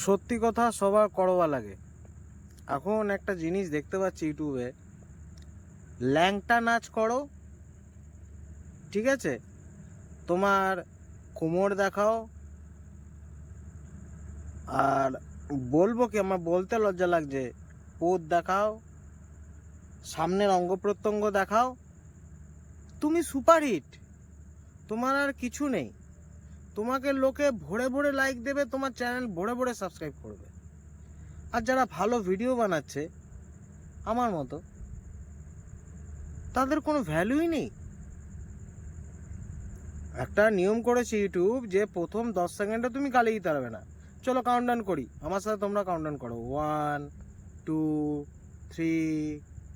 সত্যি কথা সবার করবা লাগে। এখন একটা জিনিস দেখতে পাচ্ছি ইউটিউবে, ল্যাংটা নাচ করো, ঠিক আছে? তোমার কোমর দেখাও, আর বলব কি, আমার বলতে লজ্জা লাগছে, পোদ দেখাও, সামনের অঙ্গ প্রত্যঙ্গ দেখাও। তুমি সুপারহিট, তোমার আর কিছু নেই। তোমাকে লোকে ভরে ভরে লাইক দেবে, তোমার চ্যানেল ভরে ভরে সাবস্ক্রাইব করবে। আর যারা ভালো ভিডিও বানাচ্ছে, আমার মতো, তাদের কোনো ভ্যালুই নেই। একটা নিয়ম করেছে ইউটিউব যে প্রথম দশ সেকেন্ডে তুমি গালি দিতে পারবে না। চলো কাউন্টডাউন করি। আমার সাথে তোমরা কাউন্টডাউন করো। One two three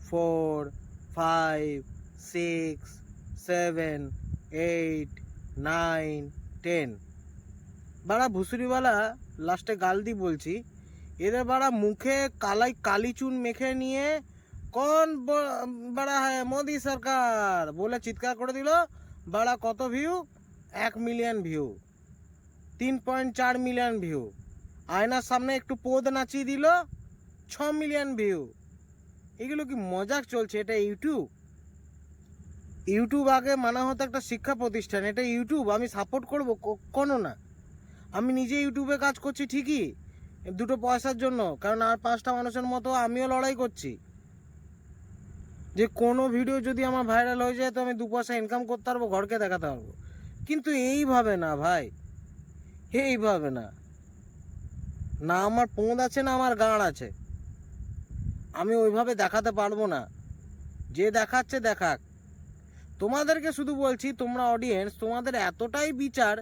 four five six seven eight nine ten. বাড়া ভুসুরিওয়ালা লাস্টে গাল দি বলছি, এদের বাড়া মুখে কালাই কালি চুন মেখে নিয়ে কোন বাড়া হ্যাঁ মোদি সরকার বলে চিৎকার করে দিল, বাড়া কত ভিউ এক মিলিয়ন ভিউ তিন পয়েন্ট চার মিলিয়ন ভিউ আয়নার সামনে একটু পোদ নাচিয়ে দিল, ছ মিলিয়ন ভিউ এগুলো কি মজাক চলছে? এটা ইউটিউব ইউটিউব আগে মানা হতো একটা শিক্ষা প্রতিষ্ঠান, এটা ইউটিউব, আমি সাপোর্ট করব কোনো না। আমি নিজে ইউটিউবে কাজ করছি ঠিকই, দুটো পয়সার জন্য, কারণ আর পাঁচটা মানুষের মতো আমিও লড়াই করছি। যে কোনো ভিডিও যদি আমার ভাইরাল হয়ে যায়, তো আমি দু পয়সা ইনকাম করতে পারব, ঘরকে দেখাতে পারব। কিন্তু এইভাবে না ভাই, এইভাবে না। না আমার পোঁদ আছে, না আমার গাঁড় আছে। আমি ওইভাবে দেখাতে পারব না। যে দেখাচ্ছে, দেখাক। তোমাদেরকে শুধু বলছি, তোমরা অডিয়েন্স তোমাদের এতটাই বিচার,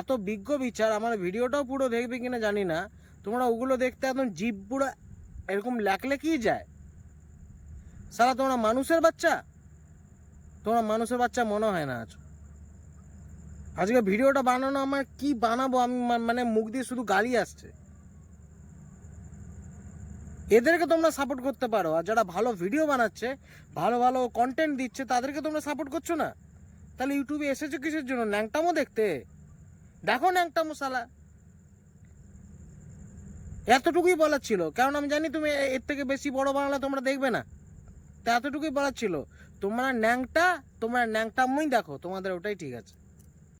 এত বিজ্ঞ বিচার, আমার ভিডিওটাও পুরো দেখবে কিনা জানি না, তোমরা ওগুলো দেখতে একদম জিভ পুরো এরকম লেখলে কি যায়। সারা তোমরা মানুষের বাচ্চা? তোমরা মানুষের বাচ্চা মনে হয় না আজ। আজকে ভিডিওটা বানানো, আমার কি বানাবো, আমি মানে মুখ দিয়ে শুধু গালি আসছে। এদেরকে তোমরা সাপোর্ট করতে পারো। আর যারা ভালো ভিডিও বানাচ্ছে, ভালো ভালো কন্টেন্ট দিচ্ছে, তাদেরকে তোমরা সাপোর্ট করছ না? তাহলে ইউটিউবে এসেছ কিসের জন্য? ন্যাংটামো দেখতে? দেখো ন্যাংটামো সালা এতটুকুই বলার ছিল। কারণ আমি জানি তুমি এর থেকে বেশি বড় বাংলা তোমরা দেখবে না। তা এতটুকুই বলার ছিল। তোমরা ন্যাংটা, তোমরা ন্যাংটামোই দেখো। তোমাদের ওটাই ঠিক আছে।